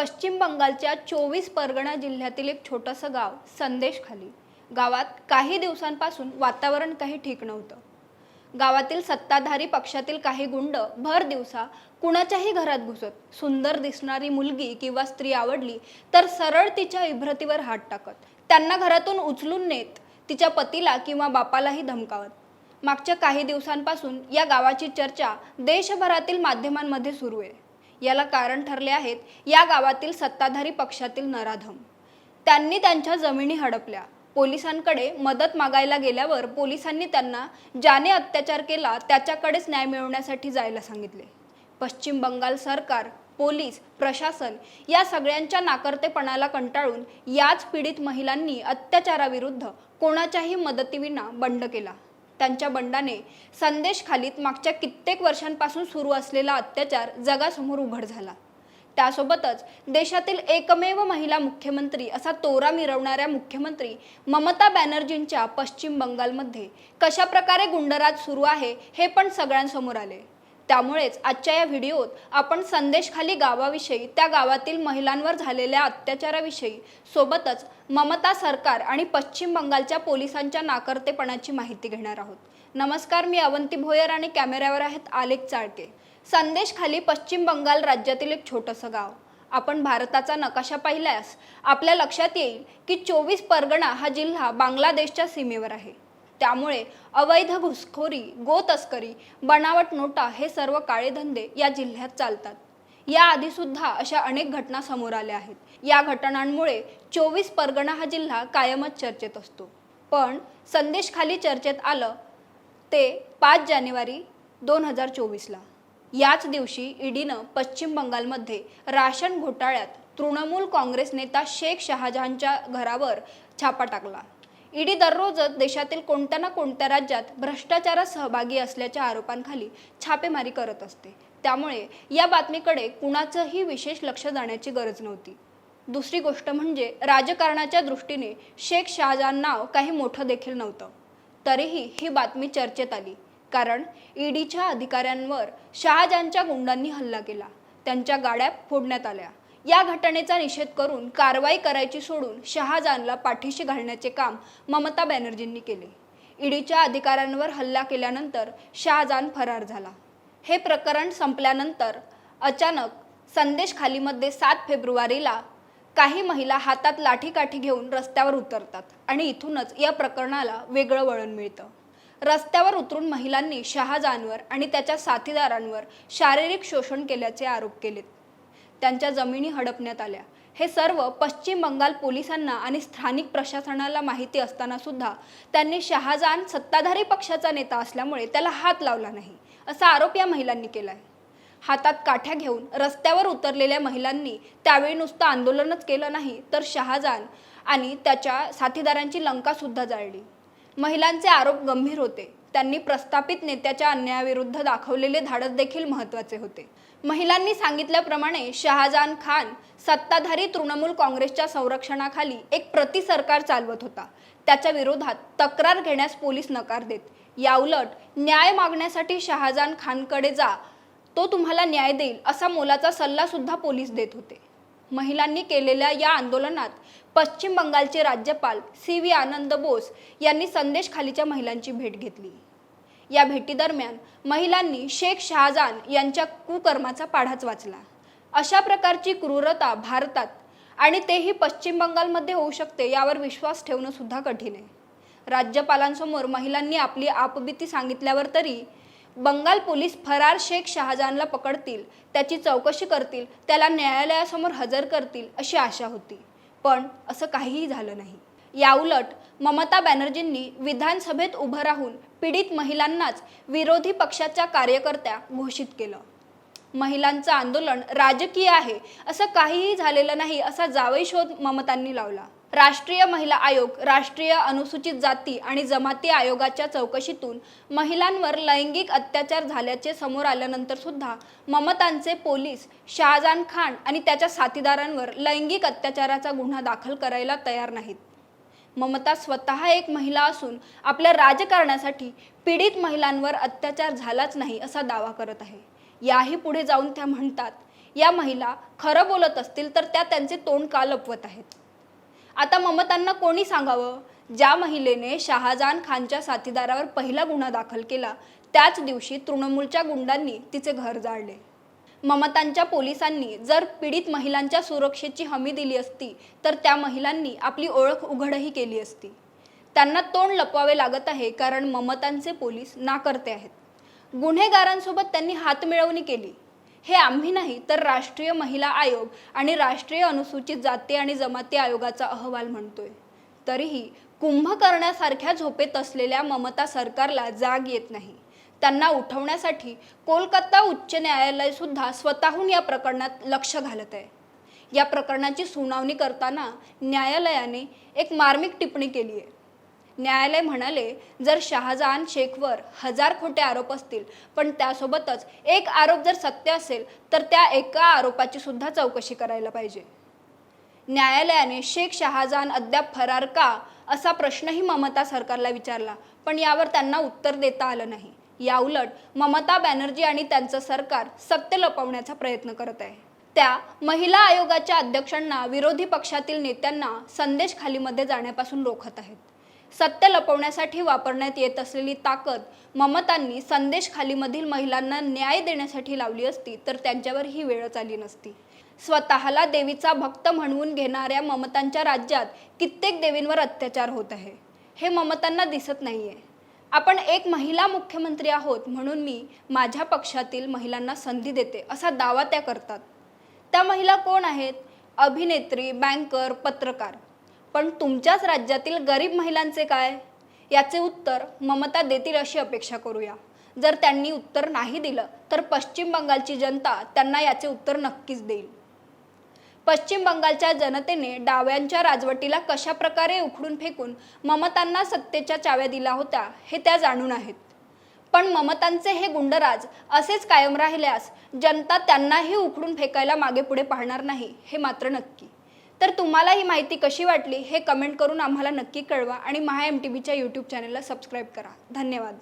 पश्चिम बंगालच्या चोवीस परगणा जिल्ह्यातील एक छोटंसं गाव संदेशखाली. गावात काही दिवसांपासून वातावरण काही ठीक नव्हतं. गावातील सत्ताधारी पक्षातील काही गुंड भर दिवसा कुणाच्याही घरात घुसत सुंदर दिसणारी मुलगी किंवा स्त्री आवडली तर सरळ तिच्या इभ्रतीवर हात टाकत त्यांना घरातून उचलून नेत तिच्या पतीला किंवा बापालाही धमकावत. मागच्या काही दिवसांपासून या गावाची चर्चा देशभरातील माध्यमांमध्ये सुरू आहे. याला कारण ठरले आहेत या गावातील सत्ताधारी पक्षातील नराधम. त्यांनी त्यांच्या जमिनी हडपल्या. पोलिसांकडे मदत मागायला गेल्यावर पोलिसांनी त्यांना ज्याने अत्याचार केला त्याच्याकडेच न्याय मिळवण्यासाठी जायला सांगितले. पश्चिम बंगाल सरकार पोलीस प्रशासन या सगळ्यांच्या नाकर्तेपणाला कंटाळून याच पीडित महिलांनी अत्याचाराविरुद्ध कोणाच्याही मदतीविना बंड केला. त्यांच्या बंडाने संदेश खालीत मागच्या कित्येक वर्षांपासून सुरू असलेला अत्याचार जगासमोर उघड झाला. त्यासोबतच देशातील एकमेव महिला मुख्यमंत्री असा तोरा मिरवणाऱ्या मुख्यमंत्री ममता बॅनर्जींच्या पश्चिम बंगालमध्ये कशा प्रकारे गुंडराज सुरू आहे हे पण सगळ्यांसमोर आले. त्यामुळेच आजच्या या व्हिडिओत आपण संदेशखाली गावाविषयी त्या गावातील महिलांवर झालेल्या अत्याचाराविषयी सोबतच ममता सरकार आणि पश्चिम बंगालच्या पोलिसांच्या नाकर्तेपणाची माहिती घेणार आहोत. नमस्कार मी अवंती भोयर आणि कॅमेऱ्यावर आहेत आलेख चाळके. संदेशखाली पश्चिम बंगाल राज्यातील एक छोटंसं गाव. आपण भारताचा नकाशा पाहिल्यास आपल्या लक्षात येईल की चोवीस परगणा हा जिल्हा बांगलादेशच्या सीमेवर आहे. त्यामुळे अवैध घुसखोरी गो तस्करी बनावट नोटा हे सर्व काळे धंदे या जिल्ह्यात चालतात. याआधी सुद्धा अशा अनेक घटना समोर आल्या आहेत. या घटनांमुळे चोवीस परगणा हा जिल्हा कायमच चर्चेत असतो. पण संदेश खाली चर्चेत आलं ते पाच जानेवारी दोन हजार चोवीसला. याच दिवशी ईडीनं पश्चिम बंगालमध्ये राशन घोटाळ्यात तृणमूल काँग्रेस नेता शेख शहाजहानच्या घरावर छापा टाकला. ईडी दररोजच देशातील कोणत्या ना कोणत्या राज्यात भ्रष्टाचारात सहभागी असल्याच्या आरोपांखाली छापेमारी करत असते. त्यामुळे या बातमीकडे कुणाचंही विशेष लक्ष जाण्याची गरज नव्हती. दुसरी गोष्ट म्हणजे राजकारणाच्या दृष्टीने शेख शहाजहान नाव काही मोठं देखील नव्हतं. तरीही ही बातमी चर्चेत आली. कारण ईडीच्या अधिकाऱ्यांवर शहाजहानच्या गुंडांनी हल्ला केला. त्यांच्या गाड्या फोडण्यात आल्या. या घटनेचा निषेध करून कारवाई करायची सोडून शहाजहानला पाठीशी घालण्याचे काम ममता बॅनर्जींनी केले. ईडीच्या अधिकाऱ्यांवर हल्ला केल्यानंतर शहाजहान फरार झाला. हे प्रकरण संपल्यानंतर अचानक संदेश खालीमध्ये सात फेब्रुवारीला काही महिला हातात लाठीकाठी घेऊन रस्त्यावर उतरतात आणि इथूनच या प्रकरणाला वेगळं वळण मिळतं. रस्त्यावर उतरून महिलांनी शहाजहानवर आणि त्याच्या साथीदारांवर शारीरिक शोषण केल्याचे आरोप केलेत. त्यांच्या जमिनी हडपण्यात आल्या. हे सर्व पश्चिम बंगाल पोलिसांना आणि स्थानिक प्रशासनाला माहिती असताना सुद्धा त्यांनी शहाजहान सत्ताधारी पक्षाचा नेता असल्यामुळे त्याला हात लावला नाही असा आरोप या महिलांनी केला आहे हातात काठ्या घेऊन रस्त्यावर उतरलेल्या महिलांनी त्यावेळी नुसतं आंदोलनच केलं नाही तर शहाजहान आणि त्याच्या साथीदारांची लंका सुद्धा जाळली. महिलांचे आरोप गंभीर होते. त्यांनी प्रस्थापित नेत्याच्या अन्यायाविरुद्ध दाखवलेले धाडस देखील महत्त्वाचे होते. महिलांनी सांगितल्याप्रमाणे शहाजहान खान सत्ताधारी तृणमूल काँग्रेसच्या संरक्षणाखाली एक प्रति सरकार चालवत होता. त्याच्या विरोधात तक्रार घेण्यास पोलीस नकार देत. याउलट न्याय मागण्यासाठी शहाजहान खानकडे जा तो तुम्हाला न्याय देईल असा मोलाचा सल्ला सुद्धा पोलीस देत होते. महिलांनी केलेल्या या आंदोलनात पश्चिम बंगालचे राज्यपाल सी व्ही आनंद बोस यांनी संदेश खालीच्या महिलांची भेट घेतली. या भेटीदरम्यान महिलांनी शेख शहाजहान यांच्या कुकर्माचा पाढाच वाचला. अशा प्रकारची क्रूरता भारतात आणि तेही पश्चिम बंगालमध्ये होऊ शकते यावर विश्वास ठेवणं सुद्धा कठीण आहे. राज्यपालांसमोर महिलांनी आपली आपबीती सांगितल्यावर तरी बंगाल पोलीस फरार शेख शहाजहानला पकडतील त्याची चौकशी करतील त्याला न्यायालयासमोर हजर करतील अशी आशा होती. पण असं काहीही झालं नाही. याउलट ममता बॅनर्जींनी विधानसभेत उभं राहून पीडित महिलांनाच विरोधी पक्षाच्या कार्यकर्त्या घोषित केलं. महिलांचं आंदोलन राजकीय आहे असं काहीही झालेलं नाही असा जावई शोध ममतांनी लावला. राष्ट्रीय महिला आयोग राष्ट्रीय अनुसूचित जाती आणि जमाती आयोगाच्या चौकशीतून महिलांवर लैंगिक अत्याचार झाल्याचे समोर आल्यानंतर सुद्धा ममतांचे पोलीस शहाजहान खान आणि त्याच्या साथीदारांवर लैंगिक अत्याचाराचा गुन्हा दाखल करायला तयार नाहीत. ममता स्वतः एक महिला असून आपल्या राजकारणासाठी पीडित महिलांवर अत्याचार झालाच नाही असा दावा करत आहे. याही पुढे जाऊन त्या म्हणतात या महिला खरं बोलत असतील तर त्या त्यांचे तोंड का लपवत आहेत? आता ममतांना कोणी सांगावं? ज्या महिलेने शहाजहान खानच्या साथीदारावर पहिला गुन्हा दाखल केला त्याच दिवशी तृणमूलच्या गुंडांनी तिचे घर जाळले. ममतांच्या पोलिसांनी जर पीडित महिलांच्या सुरक्षेची हमी दिली असती तर त्या महिलांनी आपली ओळख उघडही केली असती. त्यांना तोंड लपवावे लागत आहे कारण ममतांचे पोलीस नाकर्ते आहेत. गुन्हेगारांसोबत त्यांनी हातमिळवणी केली. हे आम्ही नाही तर राष्ट्रीय महिला आयोग आणि राष्ट्रीय अनुसूचित जाती आणि जमाती आयोगाचा अहवाल म्हणतोय. तरीही कुंभकर्णासारख्या झोपेत असलेल्या ममता सरकारला जाग येत नाही. त्यांना उठवण्यासाठी कोलकाता उच्च न्यायालय सुद्धा स्वतःहून या प्रकरणात लक्ष घालत आहे. या प्रकरणाची सुनावणी करताना न्यायालयाने एक मार्मिक टिप्पणी केली आहे. न्यायालय म्हणाले जर शहाजहान शेखवर हजार खोटे आरोप असतील पण त्यासोबतच एक आरोप जर सत्य असेल तर त्या एका आरोपाची सुद्धा चौकशी करायला पाहिजे. न्यायालयाने शेख शहाजहान अद्याप फरार का असा प्रश्नही ममता सरकारला विचारला पण यावर त्यांना उत्तर देता आलं नाही. याउलट ममता बॅनर्जी आणि त्यांचं सरकार सत्य लपवण्याचा प्रयत्न करत आहे. त्या महिला आयोगाच्या अध्यक्षांना विरोधी पक्षातील नेत्यांना संदेश खालीमध्ये जाण्यापासून रोखत आहेत. सत्य लपवण्यासाठी वापरण्यात येत असलेली ताकद ममतांनी संदेश खालीमधील महिलांना न्याय देण्यासाठी लावली असती तर त्यांच्यावर ही वेळच आली नसती. स्वतःला देवीचा भक्त म्हणवून घेणाऱ्या ममतांच्या राज्यात कित्येक देवींवर अत्याचार होत आहे. हे ममतांना दिसत नाहीये. आपण एक महिला मुख्यमंत्री आहोत म्हणून मी माझ्या पक्षातील महिलांना संधी देते असा दावा त्या करतात. त्या महिला कोण आहेत? अभिनेत्री बँकर पत्रकार. पण तुमच्याच राज्यातील गरीब महिलांचे काय? याचे उत्तर ममता देतील अशी अपेक्षा करूया. जर त्यांनी उत्तर नाही दिलं तर पश्चिम बंगालची जनता त्यांना याचे उत्तर नक्कीच देईल. पश्चिम बंगालच्या जनतेने डाव्यांच्या राजवटीला कशा प्रकारे उखडून फेकून ममतांना सत्तेच्या चाव्या दिल्या होत्या हे त्या जाणून आहेत. पण ममतांचे हे गुंडराज असेच कायम राहिल्यास जनता त्यांनाही उखडून फेकायला मागे पुढे पाहणार नाही हे मात्र नक्की. तर तुम्हाला ही माहिती कशी वाटली हे कमेंट करून आम्हाला नक्की कळवा आणि महा एम टी व्हीच्या यूट्यूब चॅनलला सबस्क्राईब करा. धन्यवाद.